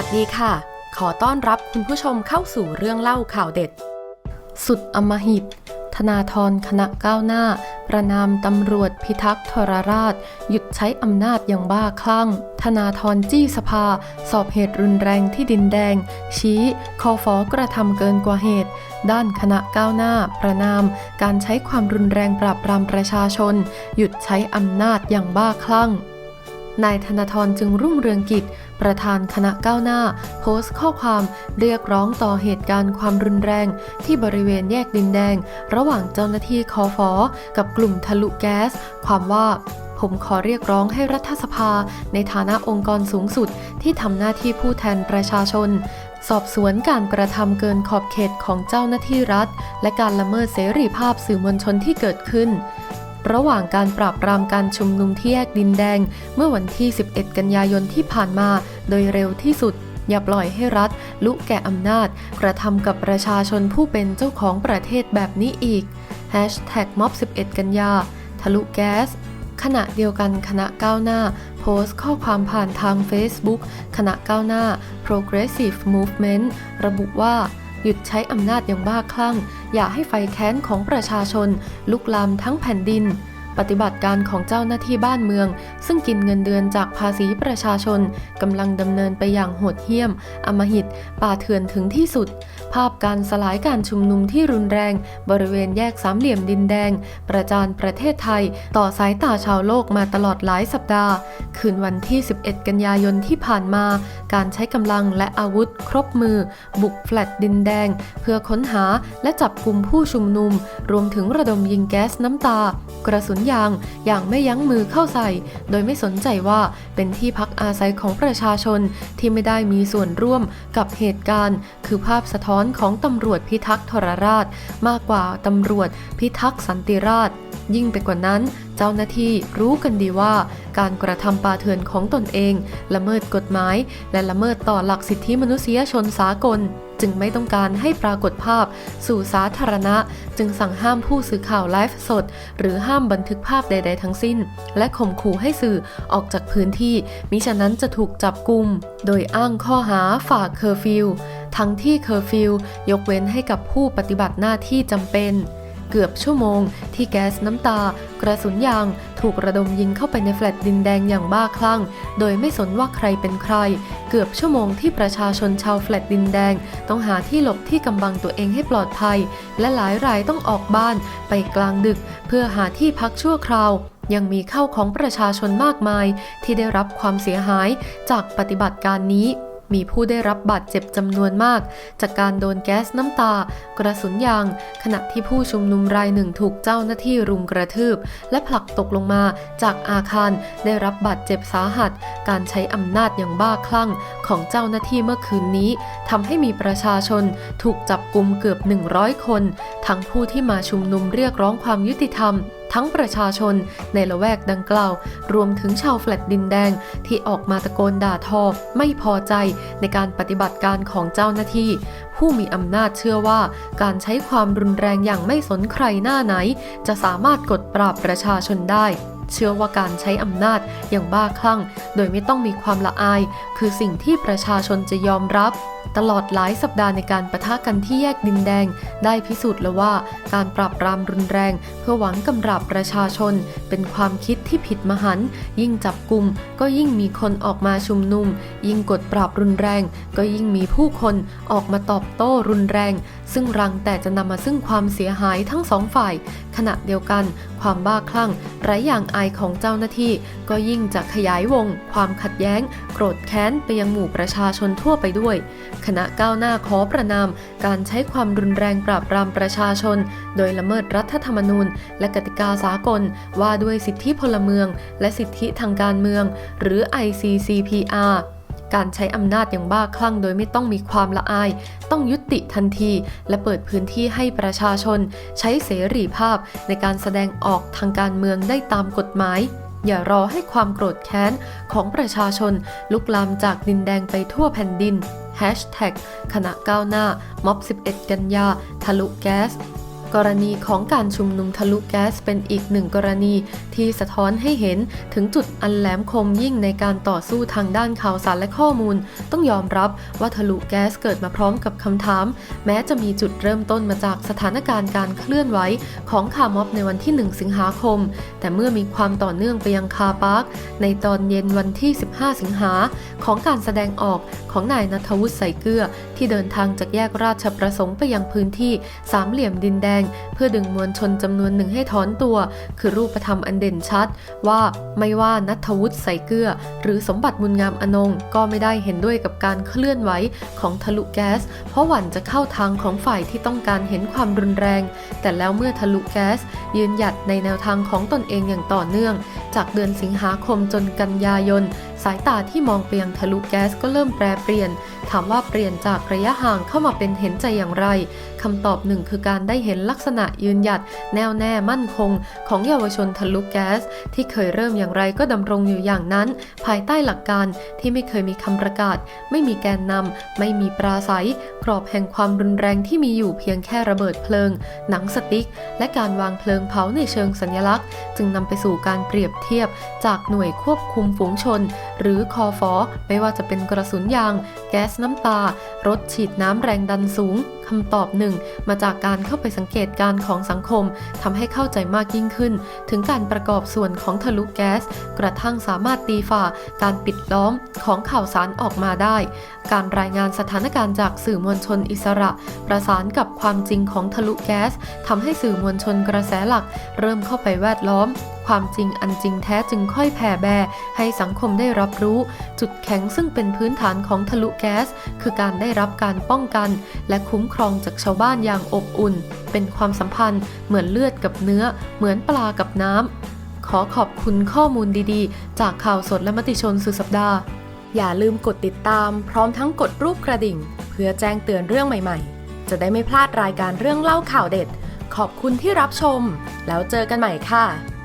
วัสดีค่ะ ขอต้อนรับคุณผู้ชมเข้าสู่เรื่องเล่าข่าวเด็ด สุดอมหิต ธนาธรคณะก้าวหน้า ประนามตำรวจพิทักษ์ทรราช หยุดใช้อำนาจอย่างบ้าคลั่ง ธนาธรจี้สภา สอบเหตุรุนแรงที่ดินแดง ชี้คอฟอกระทำเกินกว่าเหตุ ด้านคณะก้าวหน้า ประนาม การใช้ความรุนแรงปราบปรามประชาชน หยุดใช้อำนาจอย่างบ้าคลั่งนายธนาธรจึงรุ่งเรืองกิจ ประธานคณะก้าวหน้า โพสต์ข้อความเรียกร้องต่อเหตุการณ์ความรุนแรง ที่บริเวณแยกดินแดง ระหว่างเจ้าหน้าที่คอฟอกับกลุ่มทะลุแก๊ส ความว่าผมขอเรียกร้องให้รัฐสภา ในฐานะองค์กรสูงสุดที่ทำหน้าที่ผู้แทนประชาชน สอบสวนการกระทำเกินขอบเขตของเจ้าหน้าที่รัฐ และการละเมิดเสรีภาพสื่อมวลชนที่เกิดขึ้น ระหว่างการปราบปรามการชุมนุมที่แยกดินแดง เมื่อวันที่ 11 กันยายนที่ผ่านมา โดยเร็วที่สุด อย่าปล่อยให้รัฐ ลุแก่อำนาจ กระทำกับประชาชนผู้เป็นเจ้าของประเทศแบบนี้อีก ม็อบ 11 กันยา ทะลุแก๊สขณะเดียวกันคณะก้าวหน้า โพสต์ข้อความผ่านทาง Facebook คณะก้าวหน้า Progressive Movement ระบุว่า หยุดใช้อำนาจอย่างบ้าคลั่ง อย่าให้ไฟแค้นของประชาชน ลุกลามทั้งแผ่นดิน ปฏิบัติการของเจ้าหน้าที่บ้านเมือง ซึ่งกินเงินเดือนจากภาษีประชาชนกำลังดำเนินไปอย่างโหดเหี้ยม อมหิต ป่าเถื่อนถึงที่สุด ภาพการสลายการชุมนุมที่รุนแรง บริเวณแยกสามเหลี่ยมดินแดง ประจานประเทศไทย ต่อสายตาชาวโลกมาตลอดหลายสัปดาห์ คืนวันที่ 11 กันยายนที่ผ่านมา การใช้กำลังและอาวุธครบมือ บุกแฟลตดินแดง เพื่อค้นหาและจับกลุ่มผู้ชุมนุม รวมถึงระดมยิงแก๊สน้ำตากระสุนยางอย่างไม่ยั้งมือเข้าใส่ โดยไม่สนใจว่าเป็นที่พักอาศัยของประชาชนที่ไม่ได้มีส่วนร่วมกับเหตุการณ์ คือภาพสะท้อนของตำรวจพิทักษ์ทรราช มากกว่าตำรวจพิทักษ์สันติราษฎร์ยิ่งไปกว่านั้น เจ้าหน้าที่รู้กันดีว่า การกระทำป่าเถื่อนของตนเอง ละเมิดกฎหมาย และละเมิดต่อหลักสิทธิมนุษยชนสากล จึงไม่ต้องการให้ปรากฏภาพสู่สาธารณะ จึงสั่งห้ามผู้สื่อข่าวไลฟ์สด หรือห้ามบันทึกภาพใด ๆ ทั้งสิ้น และข่มขู่ให้สื่อออกจากพื้นที่ มิฉะนั้นจะถูกจับกุม โดยอ้างข้อหาฝ่าเคอร์ฟิวทั้งที่เคอร์ฟิวยกเว้นให้กับผู้ปฏิบัติหน้าที่จำเป็น เกือบชั่วโมง ที่แก๊สน้ำตา กระสุนยาง ถูกระดมยิงเข้าไปในแฟลตดินแดงอย่างบ้าคลั่ง โดยไม่สนว่าใครเป็นใคร เกือบชั่วโมงที่ประชาชนชาวแฟลตดินแดง ต้องหาที่หลบที่กำบังตัวเองให้ปลอดภัย และหลายรายต้องออกบ้านไปกลางดึก เพื่อหาที่พักชั่วคราวยังมีเข้าของประชาชนมากมายที่ได้รับความเสียหายจากปฏิบัติการนี้ มีผู้ได้รับบาดเจ็บจำนวนมาก จากการโดนแก๊สน้ำตา กระสุนยาง ขณะที่ผู้ชุมนุมรายหนึ่งถูกเจ้าหน้าที่รุมกระทืบ และผลักตกลงมาจากอาคารได้รับบาดเจ็บสาหัส การใช้อำนาจอย่างบ้าคลั่งของเจ้าหน้าที่เมื่อคืนนี้ทำให้มีประชาชนถูกจับกุมเกือบ 100 คน ทั้งผู้ที่มาชุมนุมเรียกร้องความยุติธรรม ทั้งประชาชนในละแวกดังกล่าว รวมถึงชาวแฟลตดินแดงที่ออกมาตะโกนด่าทอ ไม่พอใจในการปฏิบัติการของเจ้าหน้าที่ ผู้มีอำนาจเชื่อว่าการใช้ความรุนแรงอย่างไม่สนใครหน้าไหน จะสามารถกดปราบประชาชนได้เชื่อว่าการใช้อำนาจอย่างบ้าคลั่ง โดยไม่ต้องมีความละอาย คือสิ่งที่ประชาชนจะยอมรับ ตลอดหลายสัปดาห์ในการประทะกันที่แยกดินแดง ได้พิสูจน์แล้วว่า การปราบปรามรุนแรง เพื่อหวังกำราบประชาชน เป็นความคิดที่ผิดมหัน ยิ่งจับกลุ่มก็ยิ่งมีคนออกมาชุมนุม ยิ่งกดปราบรุนแรง ก็ยิ่งมีผู้คนออกมาตอบโต้รุนแรง ซึ่งรังแต่จะนำมาซึ่งความเสียหายทั้งสองฝ่าย ขณะเดียวกัน ความบ้าคลั่งไร้อย่างอายของเจ้าหน้าที่ ก็ยิ่งจะขยายวง ความขัดแย้ง โกรธแค้นไปยังหมู่ประชาชนทั่วไปด้วยคณะก้าวหน้าขอประนาม การใช้ความรุนแรงปราบปรามประชาชน โดยละเมิดรัฐธรรมนูญ และกติกาสากล ว่าด้วยสิทธิพลเมือง และสิทธิทางการเมือง หรือ ICCPR การใช้อำนาจอย่างบ้าคลั่งโดยไม่ต้องมีความละอาย ต้องยุติทันที และเปิดพื้นที่ให้ประชาชน ใช้เสรีภาพในการแสดงออกทางการเมืองได้ตามกฎหมาย อย่ารอให้ความโกรธแค้นของประชาชน ลุกลามจากดินแดงไปทั่วแผ่นดิน Hashtag คณะก้าวหน้าม็อบ 11 กันยา ทะลุแก๊ส กรณีของการชุมนุมทะลุแก๊สเป็นอีกหนึ่งกรณีที่สะท้อนให้เห็นถึงจุดอันแหลมคมยิ่งในการต่อสู้ทางด้านข่าวสารและข้อมูล ต้องยอมรับว่าทะลุแก๊สเกิดมาพร้อมกับคำถาม แม้จะมีจุดเริ่มต้นมาจากสถานการณ์การเคลื่อนไหวของคาร์ม็อบในวันที่ 1 สิงหาคม แต่เมื่อมีความต่อเนื่องไปยังคาร์พาร์คในตอนเย็นวันที่ 15 สิงหาของการแสดงออกของนายนัทวุฒิใส่เกลือที่เดินทางจากแยกราชประสงค์ไปยังพื้นที่สามเหลี่ยมดินแดง เพื่อดึงมวลชนจำนวนหนึ่งให้ถอนตัว คือรูปธรรมอันเด่นชัด ว่าไม่ว่านัทวุฒิใส่เกลือ หรือสมบัติบุญงามอนงก็ไม่ได้เห็นด้วยกับการเคลื่อนไหวของทะลุแก๊ส เพราะหวั่นจะเข้าทางของฝ่ายที่ต้องการเห็นความรุนแรง แต่แล้วเมื่อทะลุแก๊ส ยืนหยัดในแนวทางของตนเองอย่างต่อเนื่อง จากเดือนสิงหาคมจนกันยายนสายตาที่มองไปยังทะลุแก๊สก็เริ่มแปรเปลี่ยน ถามว่าเปลี่ยนจากระยะห่างเข้ามาเป็นเห็นใจอย่างไรคำตอบหนึ่งคือการได้เห็นลักษณะยืนหยัด แน่วแน่มั่นคง ของเยาวชนทะลุแก๊ส ที่เคยเริ่มอย่างไรก็ดำรงอยู่อย่างนั้น ภายใต้หลักการที่ไม่เคยมีคำประกาศ ไม่มีแกนนำไม่มีปราศัย กรอบแห่งความรุนแรงที่มีอยู่เพียงแค่ระเบิดเพลิง หนังสติ๊ก และการวางเพลิงเผาในเชิงสัญลักษณ์ จึงนำไปสู่การเปรียบเทียบ จากหน่วยควบคุมฝูงชน หรือคอฟอไม่ว่าจะเป็นกระสุนยาง แก๊สน้ำตา รถฉีดน้ำแรงดันสูงคำตอบหนึ่งมาจากการเข้าไปสังเกกตการณ์ของสังคมทำให้เข้าใจมากยิ่งขึ้น ถึงการประกอบส่วนของทะลุแก๊ส กระทั่งสามารถตีฝ่า การปิดล้อมของข่าวสารออกมาได้ การรายงานสถานการณ์จากสื่อมวลชนอิสระ ประสานกับความจริงของทะลุแก๊สทำให้สื่อมวลชนกระแสหลัก เริ่มเข้าไปแวดล้อม ความจริงอันจริงแท้จึงค่อยแผ่แบให้สังคมได้รับรู้ จุดแข็งซึ่งเป็นพื้นฐานของทะลุแก๊ส คือการได้รับการป้องกัน และคุ้มครองจากชาวบ้านอย่างอบอุ่น เป็นความสัมพันธ์เหมือนเลือดกับเนื้อ เหมือนปลากับน้ำขอขอบคุณข้อมูลดีๆ จากข่าวสดและมติชนสุดสัปดาห์ อย่าลืมกดติดตาม พร้อมทั้งกดรูปกระดิ่ง เพื่อแจ้งเตือนเรื่องใหม่ๆ จะได้ไม่พลาดรายการเรื่องเล่าข่าวเด็ดขอบคุณที่รับชม แล้วเจอกันใหม่ค่ะ